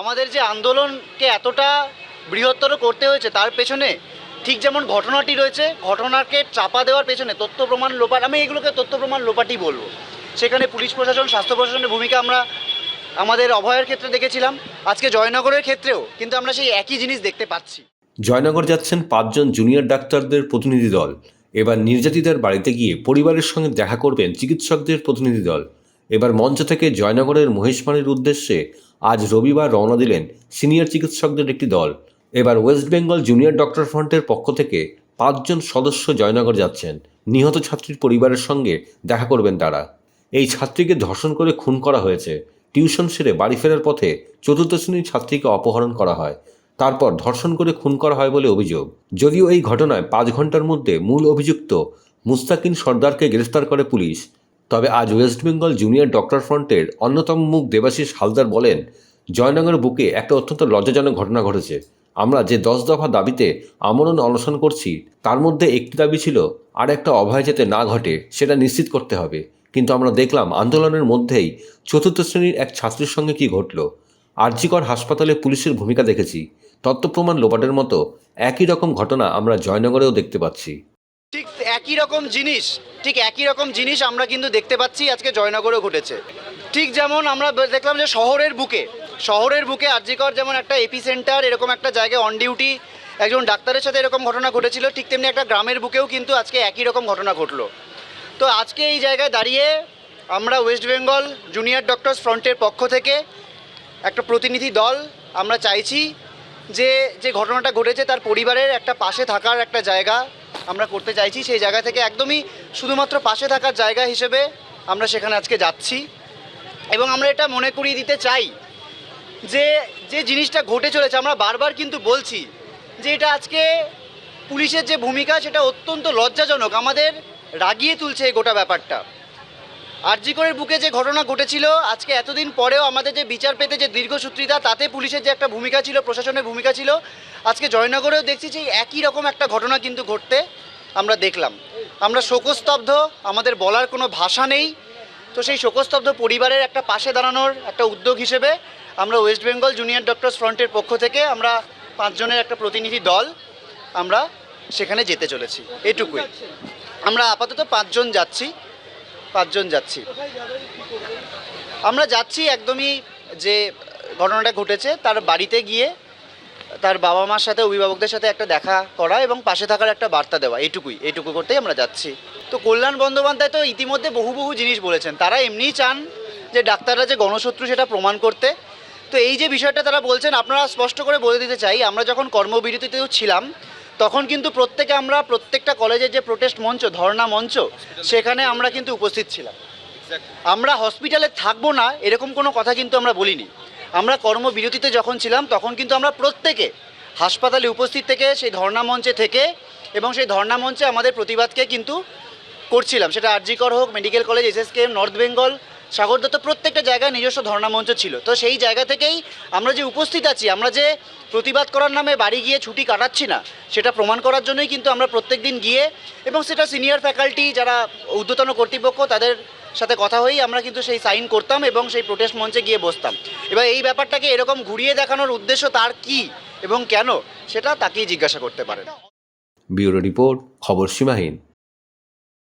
আমাদের যে আন্দোলনকে এতটা বৃহত্তর করতে হয়েছে, তার পেছনে ঠিক যেমন ঘটনাটি রয়েছে, ঘটনাকে চাপা দেওয়ার পেছনে তথ্য প্রমাণ লোপাট, আমি এগুলোকে তথ্য প্রমাণ লোপাটই বলব। সেখানে পুলিশ প্রশাসন, স্বাস্থ্য প্রশাসনের ভূমিকা আমরা আমাদের অভয়ের ক্ষেত্রে দেখেছিলাম, আজকে জয়নগরের ক্ষেত্রেও কিন্তু আমরা সেই একই জিনিস দেখতে পাচ্ছি। জয়নগর যাচ্ছেন পাঁচজন জুনিয়র ডাক্তারদের প্রতিনিধি দল। এবার নির্যাতিতার বাড়িতে গিয়ে পরিবারের সঙ্গে দেখা করবেন চিকিৎসকদের প্রতিনিধি দল। এবার মঞ্চ থেকে জয়নগরের মহেশমারির উদ্দেশ্যে আজ রবিবার রওনা দিলেন সিনিয়র চিকিৎসকদের একটি দল। এবার ওয়েস্ট বেঙ্গল জুনিয়র ডক্টর ফ্রন্টের পক্ষ থেকে পাঁচজন সদস্য জয়নগর যাচ্ছেন। নিহত ছাত্রীর পরিবারের সঙ্গে দেখা করবেন তারা। এই ছাত্রীকে ধর্ষণ করে খুন করা হয়েছে। টিউশন সেরে বাড়ি ফেরার পথে চতুর্থ শ্রেণির ছাত্রীকে অপহরণ করা হয়। তারপর ধর্ষণ করে খুন করা হয় বলে অভিযোগ। যদিও এই ঘটনায় পাঁচ ঘণ্টার মধ্যে মূল অভিযুক্ত মুস্তাকিন সর্দারকে গ্রেফতার করে পুলিশ। তবে আজ ওয়েস্ট বেঙ্গল জুনিয়র ডক্টর ফ্রন্টের অন্যতম মুখ দেবাশিস হালদার বলেন, জয়নগরের বুকে একটা অত্যন্ত লজ্জাজনক ঘটনা ঘটেছে। আমরা যে দশ দফা দাবিতে আমরণ অনশন করছি, তার মধ্যে একটি দাবি ছিল, আর একটা অভয় যাতে না ঘটে, সেটা নিশ্চিত করতে হবে। কিন্তু আমরা দেখলাম আন্দোলনের মধ্যেই চতুর্থ শ্রেণির এক ছাত্রীর সঙ্গে কি ঘটল। আরজিকর হাসপাতালে পুলিশের ভূমিকা দেখেছি। তত্ত্বপ্রমাণ লোপাটের মতো একই রকম ঘটনা আমরা জয়নগরেও দেখতে পাচ্ছি। ঠিক একই রকম জিনিস ঠিক একই রকম জিনিস আমরা কিন্তু দেখতে পাচ্ছি আজকে জয়নগরেও ঘটেছে। ঠিক যেমন আমরা দেখলাম যে শহরের বুকে শহরের বুকে আরজিকর যেমন একটা এপি সেন্টার এরকম একটা জায়গায় অন ডিউটি একজন ডাক্তারের সাথে এরকম ঘটনা ঘটেছিল, ঠিক তেমনি একটা গ্রামের বুকেও কিন্তু আজকে একই রকম ঘটনা ঘটলো। তো আজকে এই জায়গায় দাঁড়িয়ে আমরা ওয়েস্ট বেঙ্গল জুনিয়র ডক্টরস ফ্রন্টের পক্ষ থেকে একটা প্রতিনিধি দল আমরা চাইছি যে যে ঘটনাটা ঘটেছে তার পরিবারের একটা পাশে থাকার একটা জায়গা আমরা করতে চাইছি। সেই জায়গা থেকে একদমই শুধুমাত্র পাশে থাকার জায়গা হিসেবে আমরা সেখানে আজকে যাচ্ছি। এবং আমরা এটা মনে করিয়ে দিতে চাই যে যে জিনিসটা ঘটে চলেছে, আমরা বারবার কিন্তু বলছি যে এটা আজকে পুলিশের যে ভূমিকা, সেটা অত্যন্ত লজ্জাজনক, আমাদের রাগিয়ে তুলছে এই গোটা ব্যাপারটা। আরজিকরের বুকে যে ঘটনা ঘটেছিল, আজকে এতদিন পরেও আমাদের যে বিচার পেতে যে দীর্ঘসূত্রিতা তাতে পুলিশের যে একটা ভূমিকা ছিল, প্রশাসনের ভূমিকা ছিল, আজকে জয়নগরেও দেখছি যে একই রকম একটা ঘটনা কিন্তু ঘটতে আমরা দেখলাম। আমরা শোকস্তব্ধ, আমাদের বলার কোনো ভাষা নেই। তো সেই শোকস্তব্ধ পরিবারের একটা পাশে দাঁড়ানোর একটা উদ্যোগ হিসেবে আমরা ওয়েস্ট বেঙ্গল জুনিয়র ডক্টরস ফ্রন্টের পক্ষ থেকে আমরা পাঁচজনের একটা প্রতিনিধি দল আমরা সেখানে যেতে চলেছি। এটুকুই। আমরা আপাতত পাঁচজন যাচ্ছি পাঁচজন যাচ্ছি। আমরা যাচ্ছি একদমই যে ঘটনাটা ঘটেছে, তার বাড়িতে গিয়ে তার বাবা মার সাথে অভিভাবকদের সাথে একটা দেখা করা এবং পাশে থাকার একটা বার্তা দেওয়া। এইটুকুই এইটুকু করতেই আমরা যাচ্ছি। তো কল্যাণ বন্দ্যোপাধ্যায় তো ইতিমধ্যে বহু বহু জিনিস বলেছেন। তারা এমনিই চান যে ডাক্তাররা যে গণশত্রু সেটা প্রমাণ করতে। তো এই যে বিষয়টা তারা বলছেন আপনারা স্পষ্ট করে বলে দিতে চাই আমরা যখন কর্মবিরতিতেও ছিলাম তখন কিন্তু প্রত্যেকে আমরা প্রত্যেকটা কলেজের যে প্রোটেস্ট মঞ্চ ধর্ণা মঞ্চ সেখানে আমরা কিন্তু উপস্থিত ছিলাম। আমরা হসপিটালে থাকব না এরকম কোনো কথা কিন্তু আমরা বলিনি। আমরা কর্মবিরতিতে যখন ছিলাম, তখন কিন্তু আমরা প্রত্যেকে হাসপাতালে উপস্থিত থেকে সেই ধর্ণা মঞ্চে থেকে এবং সেই ধর্ণা মঞ্চে আমাদের প্রতিবাদকে কিন্তু করছিলাম। সেটা আরজিকর হোক, medical college, S SSKM north Bengal, Sagar Dutta, প্রত্যেকটা জায়গায় নিজস্ব ধর্ণা মঞ্চ ছিল। তো সেই জায়গা থেকেই আমরা যে উপস্থিত আছি, আমরা যে প্রতিবাদ করার নামে বাড়ি গিয়ে ছুটি কাটাচ্ছি না, সেটা প্রমাণ করার জন্যই কিন্তু আমরা প্রত্যেক দিন গিয়ে এবং সেটা সিনিয়র ফ্যাকাল্টি, যারা ঊর্ধ্বতন কর্তৃপক্ষ, তাদের সাথে কথা হয়েই আমরা কিন্তু সেই সাইন করতাম এবং সেই প্রোটেস্ট মঞ্চে গিয়ে বসতাম। এবার এই ব্যাপারটাকে এরকম ঘুরিয়ে দেখানোর উদ্দেশ্য তার কি এবং কেন, সেটা তাকেই জিজ্ঞাসা করতে পারেন। ব্যুরো রিপোর্ট, খবর সীমাহীন।